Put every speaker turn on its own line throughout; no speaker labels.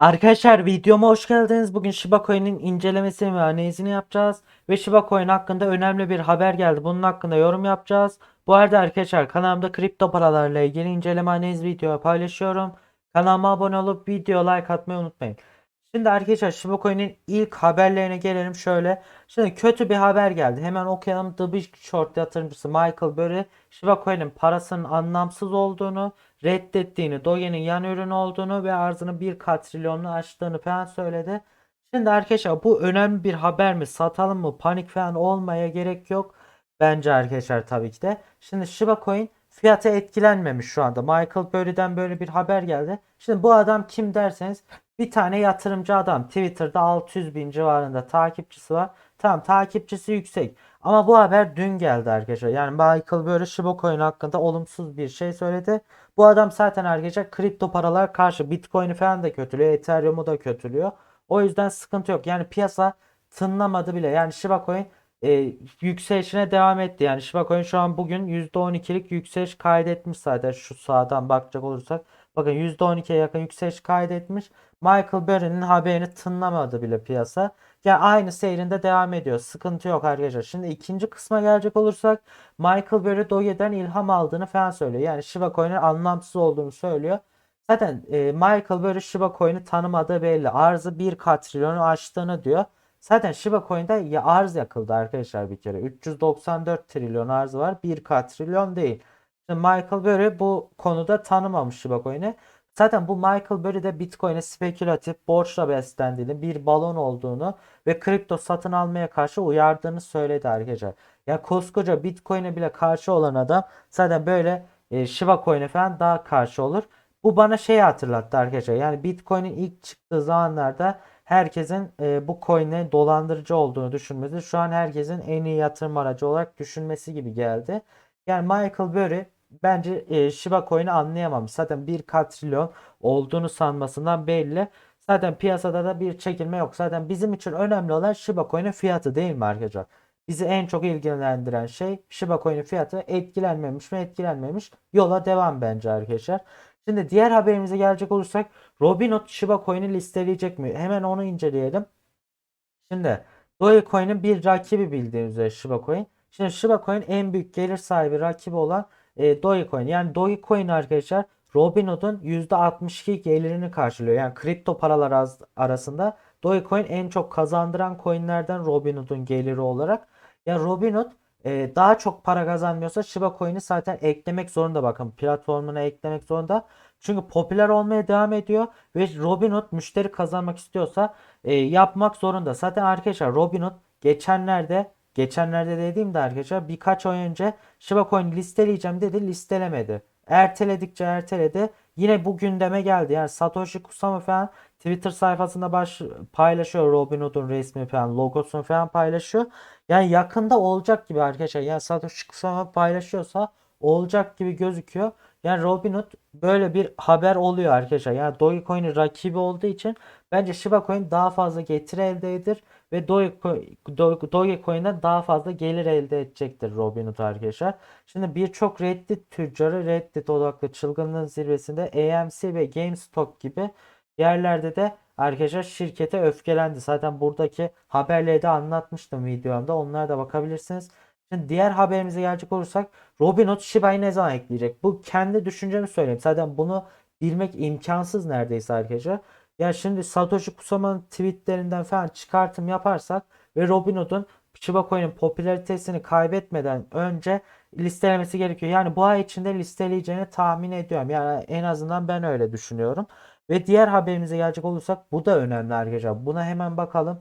Arkadaşlar videoma hoş geldiniz. Bugün Shiba Coin'in incelemesini ve analizini yapacağız. Ve Shiba Coin hakkında önemli bir haber geldi. Bunun hakkında yorum yapacağız. Bu arada arkadaşlar kanalımda kripto paralarla ilgili inceleme analiz video paylaşıyorum. Kanalıma abone olup video like atmayı unutmayın. Şimdi arkadaşlar Shiba Coin'in ilk haberlerine gelelim şöyle. Şimdi kötü bir haber geldi. Hemen okuyalım. The Big Short yatırımcısı Michael Burry Shiba Coin'in parasının anlamsız olduğunu, reddettiğini, Doge'nin yan ürünü olduğunu ve arzını bir katrilyonlu aştığını falan söyledi. Şimdi arkadaşlar bu önemli bir haber mi? Satalım mı? Panik falan olmaya gerek yok. Bence arkadaşlar tabii ki de. Şimdi Shiba Coin fiyatı etkilenmemiş şu anda. Michael Burry'den böyle bir haber geldi. Şimdi bu adam kim derseniz bir tane yatırımcı adam. Twitter'da 600 bin civarında takipçisi var. Tamam takipçisi yüksek. Ama bu haber dün geldi arkadaşlar. Yani Michael böyle Shiba Coin hakkında olumsuz bir şey söyledi. Bu adam zaten arkadaşlar kripto paralar karşı Bitcoin'i falan da kötülüyor. Ethereum'u da kötülüyor. O yüzden sıkıntı yok. Yani piyasa tınlamadı bile. Yani Shiba Coin e, yükselişine devam etti. Yani Shiba şu an bugün %12'lik yükseliş kaydetmiş zaten şu sağdan bakacak olursak. Bakın %12'ye yakın yükseliş kaydetmiş. Michael Burry'nin haberini tınlamadı bile piyasa. Yani aynı seyrinde devam ediyor. Sıkıntı yok arkadaşlar. Şimdi ikinci kısma gelecek olursak Michael Burry Doge'den ilham aldığını falan söylüyor. Yani Shiba Coin'in anlamsız olduğunu söylüyor. Zaten e, Michael Burry Shiba Coin'i tanımadığı belli. Arzı 1 katrilyonu aştığını diyor. Zaten Shiba Coin'de ya arz yakıldı arkadaşlar bir kere. 394 trilyon arz var. 1 katrilyon değil. Şimdi Michael Burry bu konuda tanımamış Shiba Coin'i. Zaten bu Michael Burry de Bitcoin'e spekülatif borçla beslendiğini, bir balon olduğunu ve kripto satın almaya karşı uyardığını söyledi arkadaşlar. Ya koskoca Bitcoin'e bile karşı olan adam zaten böyle e, Shiba Coin'e falan daha karşı olur. Bu bana şeyi hatırlattı arkadaşlar. Yani Bitcoin'in ilk çıktığı zamanlarda herkesin e, bu coin'e dolandırıcı olduğunu düşünmesi şu an herkesin en iyi yatırım aracı olarak düşünmesi gibi geldi. Yani Michael Burry bence e, Shiba Coin'i anlayamamış. Zaten 1 katrilyon olduğunu sanmasından belli. Zaten piyasada da bir çekilme yok. Zaten bizim için önemli olan Shiba Coin'in fiyatı değil mi arkadaşlar? Bizi en çok ilgilendiren şey Shiba Coin'in fiyatı etkilenmemiş mi etkilenmemiş. Yola devam bence arkadaşlar. Şimdi diğer haberimize gelecek olursak Robinhood Shiba Coin'i listeleyecek mi? Hemen onu inceleyelim. Şimdi Dogecoin'in bir rakibi bildiğiniz üzere Shiba Coin. Şimdi Shiba Coin en büyük gelir sahibi rakibi olan e, Dogecoin. Yani Dogecoin arkadaşlar Robinhood'un %62 gelirini karşılıyor. Yani kripto paralar az- arasında Dogecoin en çok kazandıran coinlerden Robinhood'un geliri olarak. Ya Robinhood e, daha çok para kazanmıyorsa Shiba Coin'i zaten eklemek zorunda bakın. Platformuna eklemek zorunda. Çünkü popüler olmaya devam ediyor ve Robinhood müşteri kazanmak istiyorsa e, yapmak zorunda. Zaten arkadaşlar Robinhood geçenlerde geçenlerde dediğimde arkadaşlar birkaç ay önce Shiba Coin listeleyeceğim dedi listelemedi. Erteledikçe erteledi. Yine bu gündeme geldi. Yani Satoshi Kusama falan Twitter sayfasında baş, paylaşıyor Robinhood'un resmi falan logosunu falan paylaşıyor. Yani yakında olacak gibi arkadaşlar. Yani Satoshi Kusama paylaşıyorsa olacak gibi gözüküyor. Yani Robinhood böyle bir haber oluyor arkadaşlar. Yani Dogecoin'in rakibi olduğu için bence Shiba Coin daha fazla getiri elde eder ve Dogecoin, Doge- Dogecoin'den daha fazla gelir elde edecektir Robinhood arkadaşlar. Şimdi birçok Reddit tüccarı Reddit odaklı çılgınlığın zirvesinde AMC ve GameStop gibi yerlerde de arkadaşlar şirkete öfkelendi. Zaten buradaki haberleri de anlatmıştım videomda. Onlara da bakabilirsiniz. Şimdi diğer haberimize gelecek olursak Robinhood Shiba'yı ne zaman ekleyecek? Bu kendi düşüncemi söyleyeyim. Zaten bunu bilmek imkansız neredeyse arkadaşlar. Ya şimdi Satoshi Kusama'nın tweetlerinden falan çıkartım yaparsak ve Robinhood'un Shiba Coin'in popülaritesini kaybetmeden önce listelemesi gerekiyor. Yani bu ay içinde listeleyeceğini tahmin ediyorum. Yani en azından ben öyle düşünüyorum. Ve diğer haberimize gelecek olursak bu da önemli arkadaşlar. Buna hemen bakalım.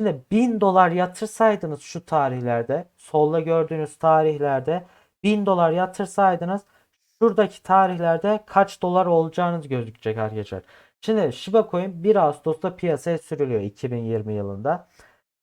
Şimdi 1000 dolar yatırsaydınız şu tarihlerde, solda gördüğünüz tarihlerde 1000 dolar yatırsaydınız şuradaki tarihlerde kaç dolar olacağınız gözükecek arkadaşlar. Şimdi Shiba Coin 1 Ağustos'ta piyasaya sürülüyor 2020 yılında.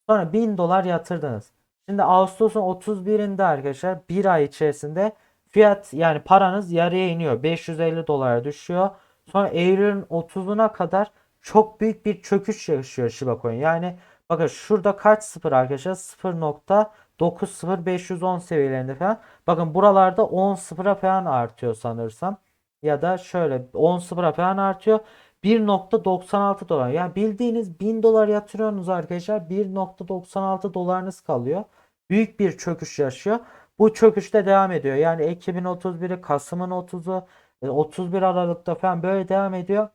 Sonra 1000 dolar yatırdınız. Şimdi Ağustos'un 31'inde arkadaşlar bir ay içerisinde fiyat yani paranız yarıya iniyor. 550 dolara düşüyor. Sonra Eylül'ün 30'una kadar çok büyük bir çöküş yaşıyor Shiba Coin. Yani bakın şurada kaç sıfır arkadaşlar? 0.90510 seviyelerinde falan. Bakın buralarda 10 sıfıra falan artıyor sanırsam. Ya da şöyle 10 sıfıra falan artıyor. 1.96 dolar. Yani bildiğiniz 1000 dolar yatırıyorsunuz arkadaşlar. 1.96 dolarınız kalıyor. Büyük bir çöküş yaşıyor. Bu çöküş de devam ediyor. Yani Ekim'in 31'i, Kasım'ın 30'u, e, 31 Aralık'ta falan böyle devam ediyor.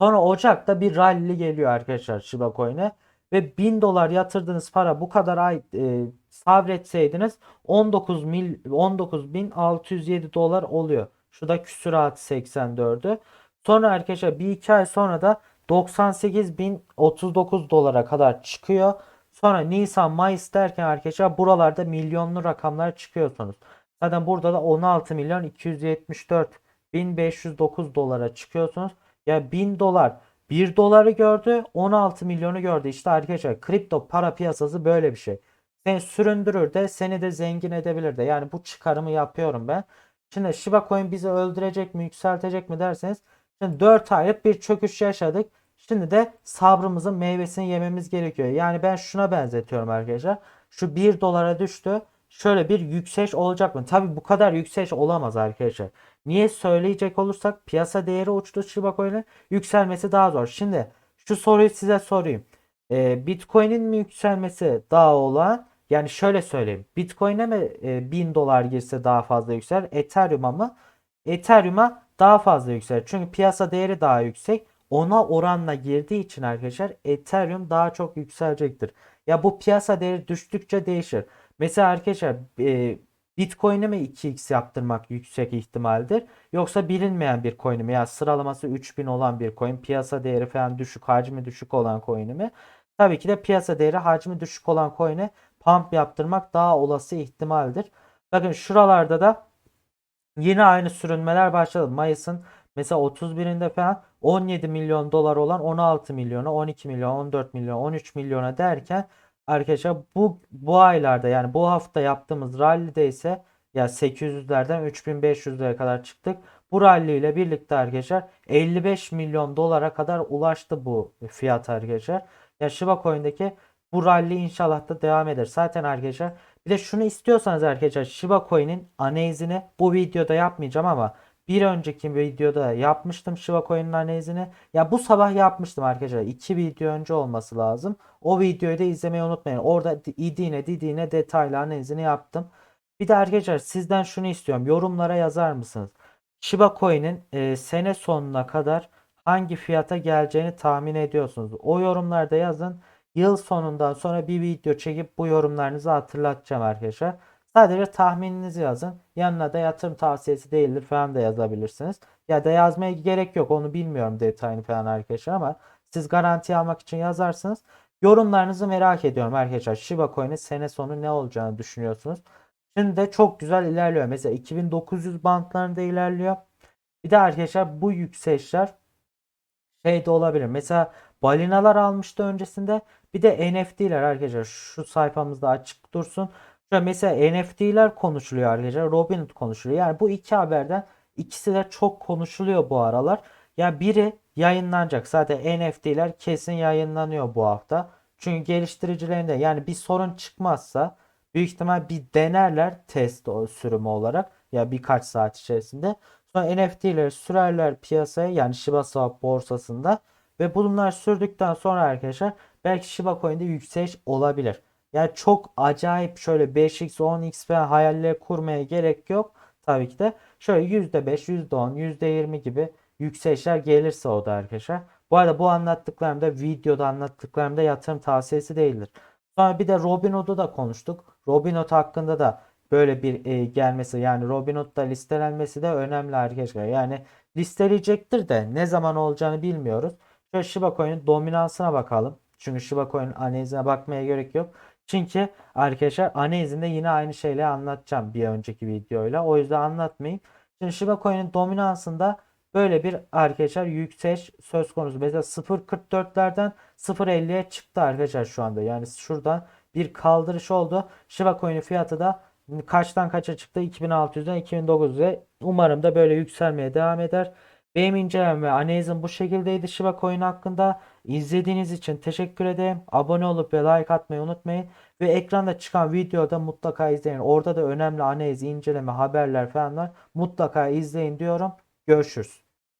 Sonra Ocak'ta bir rally geliyor arkadaşlar Shiba Coin'e ve 1000 dolar yatırdığınız para bu kadar ay e, sabretseydiniz 19 mil 19.607 dolar oluyor. Şurada küsuratı 84'ü. Sonra arkadaşlar bir iki ay sonra da 98.039 dolara kadar çıkıyor. Sonra Nisan, Mayıs derken arkadaşlar buralarda milyonlu rakamlar çıkıyorsunuz. Zaten burada da 16 milyon 274 1509 dolara çıkıyorsunuz. Ya 1000 dolar 1 doları gördü 16 milyonu gördü. İşte arkadaşlar kripto para piyasası böyle bir şey. Seni süründürür de seni de zengin edebilir de. Yani bu çıkarımı yapıyorum ben. Şimdi Shiba Coin bizi öldürecek mi yükseltecek mi derseniz. Şimdi 4 aylık bir çöküş yaşadık. Şimdi de sabrımızın meyvesini yememiz gerekiyor. Yani ben şuna benzetiyorum arkadaşlar. Şu 1 dolara düştü. Şöyle bir yükseliş olacak mı? Tabi bu kadar yükseliş olamaz arkadaşlar. Niye söyleyecek olursak piyasa değeri uçtu Shiba Coin'in yükselmesi daha zor. Şimdi şu soruyu size sorayım. Ee, Bitcoin'in mi yükselmesi daha olan yani şöyle söyleyeyim. Bitcoin'e mi e, 1000 dolar girse daha fazla yükselir? Ethereum'a mı? Ethereum'a daha fazla yükselir. Çünkü piyasa değeri daha yüksek. Ona oranla girdiği için arkadaşlar Ethereum daha çok yükselecektir. Ya bu piyasa değeri düştükçe değişir. Mesela arkadaşlar e, Bitcoin'e mi 2x yaptırmak yüksek ihtimaldir? Yoksa bilinmeyen bir coin'i mi? Ya sıralaması 3000 olan bir coin, piyasa değeri falan düşük, hacmi düşük olan coin'i mi? Tabii ki de piyasa değeri hacmi düşük olan coin'e pump yaptırmak daha olası ihtimaldir. Bakın şuralarda da yine aynı sürünmeler başladı. Mayıs'ın mesela 31'inde falan 17 milyon dolar olan 16 milyona, 12 milyon, 14 milyon, 13 milyona derken arkadaşlar bu bu aylarda yani bu hafta yaptığımız rally'de ise ya 800'lerden 3500'lere kadar çıktık. Bu rally ile birlikte arkadaşlar 55 milyon dolara kadar ulaştı bu fiyat arkadaşlar. Ya Shiba Coin'deki bu rally inşallah da devam eder. Zaten arkadaşlar bir de şunu istiyorsanız arkadaşlar Shiba Coin'in analizini bu videoda yapmayacağım ama bir önceki videoda yapmıştım Shiba Coin'in analizini. Ya bu sabah yapmıştım arkadaşlar. 2 video önce olması lazım. O videoyu da izlemeyi unutmayın. Orada idiğine didiğine detaylı analizini yaptım. Bir de arkadaşlar sizden şunu istiyorum. Yorumlara yazar mısınız? Shiba Coin'in e, sene sonuna kadar hangi fiyata geleceğini tahmin ediyorsunuz. O yorumlarda yazın. Yıl sonundan sonra bir video çekip bu yorumlarınızı hatırlatacağım arkadaşlar. Sadece tahmininizi yazın. Yanına da yatırım tavsiyesi değildir falan da yazabilirsiniz. Ya da yazmaya gerek yok. Onu bilmiyorum detayını falan arkadaşlar ama siz garanti almak için yazarsınız. Yorumlarınızı merak ediyorum arkadaşlar. Shiba Coin'in sene sonu ne olacağını düşünüyorsunuz. Şimdi de çok güzel ilerliyor. Mesela 2900 bantlarında ilerliyor. Bir de arkadaşlar bu yükselişler şey de olabilir. Mesela balinalar almıştı öncesinde. Bir de NFT'ler arkadaşlar şu sayfamızda açık dursun. Şöyle mesela NFT'ler konuşuluyor arkadaşlar. Robinhood konuşuluyor. Yani bu iki haberden ikisi de çok konuşuluyor bu aralar. Yani biri yayınlanacak. Zaten NFT'ler kesin yayınlanıyor bu hafta. Çünkü geliştiricilerinde yani bir sorun çıkmazsa büyük ihtimal bir denerler test sürümü olarak ya birkaç saat içerisinde. Sonra NFT'leri sürerler piyasaya yani Shiba Swap borsasında ve bunlar sürdükten sonra arkadaşlar belki Shiba Coin'de yükseliş olabilir. Yani çok acayip şöyle 5x 10x falan hayaller kurmaya gerek yok. Tabii ki de şöyle %5, %10, %20 gibi yükselişler gelirse o da arkadaşlar. Bu arada bu anlattıklarımda videoda anlattıklarımda yatırım tavsiyesi değildir. Sonra bir de Robinhood'u da konuştuk. Robinhood hakkında da böyle bir e, gelmesi yani Robinhood'da listelenmesi de önemli arkadaşlar. Yani listeleyecektir de ne zaman olacağını bilmiyoruz. Şöyle Shiba Coin'in dominansına bakalım. Çünkü Shiba Coin'in analizine bakmaya gerek yok. Çünkü arkadaşlar analizinde yine aynı şeyleri anlatacağım bir önceki videoyla. O yüzden anlatmayayım. Şimdi Shiba Coin'in dominansında böyle bir arkadaşlar yükseliş söz konusu. Mesela 0.44'lerden 0.50'ye çıktı arkadaşlar şu anda. Yani şuradan bir kaldırış oldu. Shiba Coin'in fiyatı da kaçtan kaça çıktı? 2600'den 2900'e. Umarım da böyle yükselmeye devam eder. Benim incelem ve analizim bu şekildeydi Shiba Coin hakkında. İzlediğiniz için teşekkür ederim. Abone olup ve like atmayı unutmayın. Ve ekranda çıkan videoda mutlaka izleyin. Orada da önemli analiz, inceleme, haberler falan var. Mutlaka izleyin diyorum. Görüşürüz.